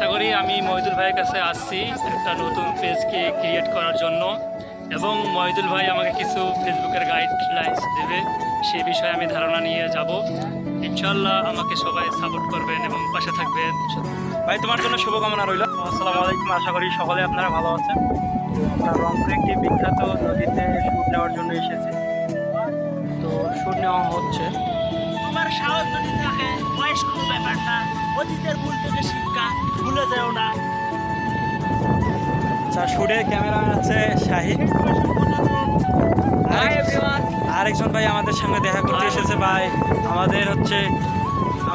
আশা করি আমি মহিদুল ভাইয়ের কাছে আসছি একটা নতুন পেজকে ক্রিয়েট করার জন্য। এবং মহিদুল ভাই আমাকে কিছু ফেসবুকের গাইডলাইন্স দেবে সে বিষয়ে আমি ধারণা নিয়ে যাব। ইনশাল্লাহ আমাকে সবাই সাপোর্ট করবেন এবং পাশে থাকবেন। ভাই, তোমার জন্য শুভকামনা রইল। আসসালামু আলাইকুম, আশা করি সকলে আপনারা ভালো আছেন। আমরা রংপুর একটি বিখ্যাত নদীতে শ্যুট নেওয়ার জন্য এসেছি। তো শ্যুট নেওয়া হচ্ছে। তোমার সাহস যদি থাকে বয়স কোনো ব্যাপার না অতীতের ভুল থেকে শিক্ষা ভুলে যেও না। আচ্ছা ক্যামেরা আছে শাহিদ আরেকজন ভাই আমাদের সঙ্গে দেখা করতে এসেছে ভাই। আমাদের হচ্ছে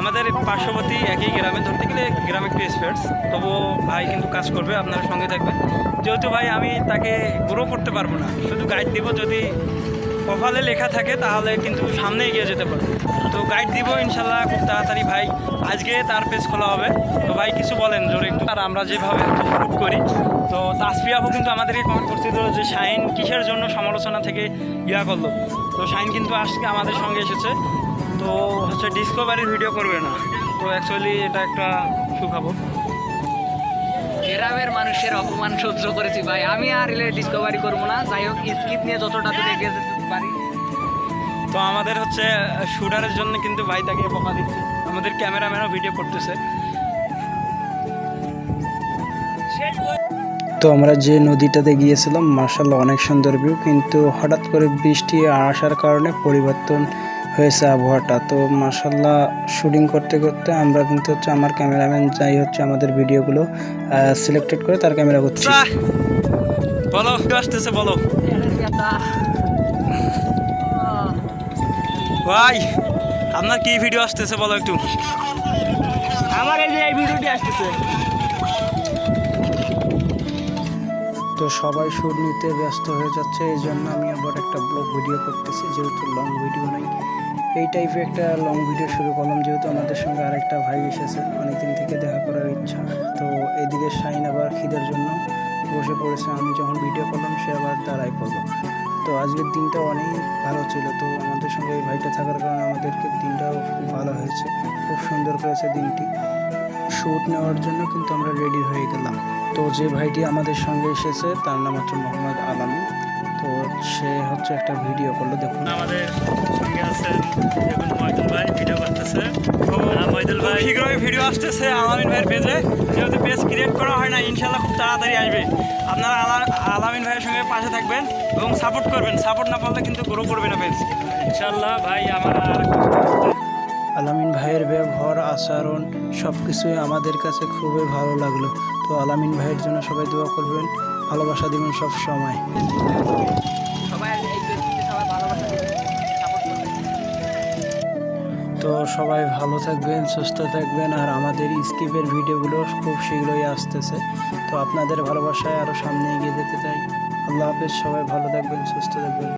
আমাদের পার্শ্ববর্তী একই গ্রামে ধরতে গেলে গ্রামে একটু স্পেটস তবুও ভাই কিন্তু কাজ করবে আপনারা সঙ্গে থাকবেন যেহেতু ভাই আমি তাকে গ্রো করতে পারব না। শুধু গাইড দিব যদি কপালে লেখা থাকে, তাহলে কিন্তু সামনে এগিয়ে যেতে পারব। তো গাইড দিব ইনশাল্লাহ খুব তাড়াতাড়ি ভাই। আজকে তার পেজ খোলা হবে। তো ভাই কিছু বলেন, জোরে একটু। আর আমরা যেভাবে শুট করি, তো তাসফি আপু কিন্তু আমাদেরকে কমেন্ট করছিল যে শাহিন কিসের জন্য সমালোচনা থেকে ইয়া করল? তো শাইন কিন্তু আজকে আমাদের সঙ্গে এসেছে। তো হচ্ছে ডিসকভারির ভিডিও করবে না। তো অ্যাকচুয়ালি এটা একটা সুখবর। গ্রামের মানুষের অপমান সহ্য করেছি ভাই। আমি আর এলে ডিসকভারি করব না। যাই হোক স্কিপ নিয়ে যতটা দূরে এগিয়ে যেতে পারি। তো আমাদের হচ্ছে শুটারের জন্য কিন্তু ভাই তাকে বকা দিচ্ছে। আমাদের ক্যামেরাম্যানও ভিডিও করতেছে। তো আমরা যে নদীটাতে গিয়েছিলাম মার্শাল্লাহ অনেক সুন্দর ভিউ কিন্তু হঠাৎ করে বৃষ্টি আসার কারণে পরিবর্তন হয়েছে আবহাওয়াটা। তো মার্শাল্লাহ শুটিং করতে করতে আমরা কিন্তু হচ্ছে আমার ক্যামেরাম্যান যাই হচ্ছে আমাদের ভিডিওগুলো সিলেক্টেড করে তার ক্যামেরা করছি। বলো আসতেছে বলো? ভাই আপনার কি ভিডিও আসতেছে বলো একটু। আমার এই যে এই ভিডিওটি আসতেছে। তো সবাই শুট নিতে ব্যস্ত হয়ে যাচ্ছে, এই জন্য আমি আবার একটা ব্লগ ভিডিও করতেছি, যেহেতু লং ভিডিও নেই। এই টাইপের একটা লং ভিডিও শুরু করলাম, যেহেতু আমাদের সঙ্গে আরেকটা ভাই এসেছে, অনেকদিন থেকে দেখা করার ইচ্ছা। তো এদিকে শাইন আবার খিদের জন্য বসে পড়েছে, আমি যখন ভিডিও করলাম, সে আবার দাঁড়াই পড়ল। তো আজকের দিনটা অনেক ভালো ছিল, তো আমাদের সঙ্গে এই ভাইটা থাকার কারণে আমাদেরকে দিনটাও খুব ভালো হয়েছে, খুব সুন্দর করেছে দিনটি। শ্যুট নেওয়ার জন্য কিন্তু আমরা রেডি হয়ে গেলাম। তো যে ভাইটি আমাদের সঙ্গে এসেছে তার নাম হচ্ছে মোহাম্মদ আলামি। তো সে হচ্ছে একটা ভিডিও করল দেখুন। আমাদের সঙ্গে আছেন দেখুন মহিদুল ভাই ভিডিও করতেছে। আহ, ভাই। শীঘ্রই ভিডিও আসতেছে আলামিন ভাইয়ের পেজে যেহেতু পেজ ক্রিয়েট করা হয় না ইনশাল্লাহ খুব তাড়াতাড়ি আসবে। আপনারা আলা- আলামিন ভাইয়ের সঙ্গে পাশে থাকবেন এবং সাপোর্ট করবেন। সাপোর্ট না পারলে কিন্তু গ্রো করবে না পেজ ইনশাল্লাহ ভাই আমার আলামিন ভাইয়ের ব্যবহার আচরণ সব কিছুই আমাদের কাছে খুবই ভালো লাগল। তো আলামিন ভাইয়ের জন্য সবাই দোয়া করবেন, ভালোবাসা দিবেন সব সময়। তো সবাই ভালো থাকবেন, সুস্থ থাকবেন, আর আমাদের স্কিপের ভিডিওগুলো খুব শীঘ্রই আসতেছে। তো আপনাদের ভালোবাসায় আরও সামনে এগিয়ে যেতে চাই। আল্লাহ হাফেজ, সবাই ভালো থাকবেন, সুস্থ থাকবেন।